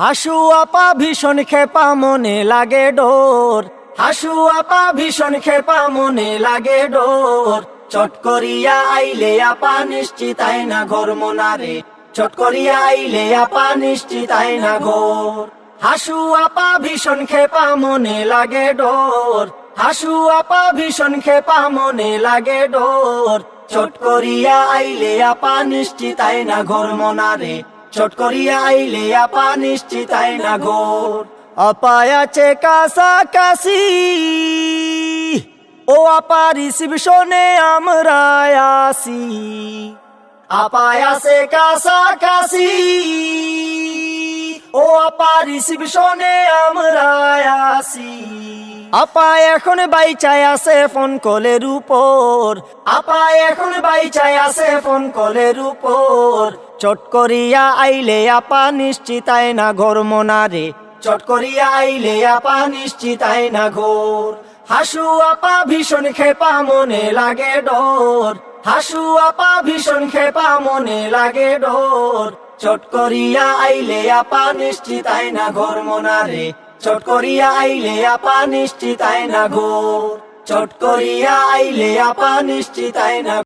হাসু আপা ভীষণ খেপা, মনে লাগে ডোর। হাসু আপা ভীষণ খেপা, মনে লাগে ডোর। চট করিয়া আইলে আপা নিশ্চিতাই না ঘর মোনারে। চট করিয়া আইলে আপা নিশ্চিতাই না ঘর। হাসু আপা ভীষণ খেপা, মনে লাগে ডোর। হাসু আপা ভীষণ খেপা, মনে লাগে ডোর। চট করিয়া আইলে আপা নিশ্চিতাই না ঘর মোনারে। চট করিয়া আইলে আপা নিশ্চিতাই না ঘোর। আপায় আছে কাছাকাছি। ও আপা শোনে আমরা আসি আপায় আছে কাছাকাছি। ও আপা শোনে আমরা আপা এখন বাইচাই আছে ফোন কলের উপর। আপা এখন বাইচাই আছে ফোন কলের উপর। চট করিয়া আইলে আপা নিশ্চিতাই না ঘর মোনারে। চট করিয়া আইলে আপা নিশ্চিতাই না ঘোর। হাসু আপা ভীষণ খেপা মনে লাগে ডোর। হাসু আপা ভীষণ খেপা মনে লাগে ডোর। চট করিয়া আইলে আপা নিশ্চিতাই না ঘর মোনারে। চট করিয়া আইলে আপা নিশ্চিতাই না গো চট করিয়া আইলে আপা নিশ্চিতাই না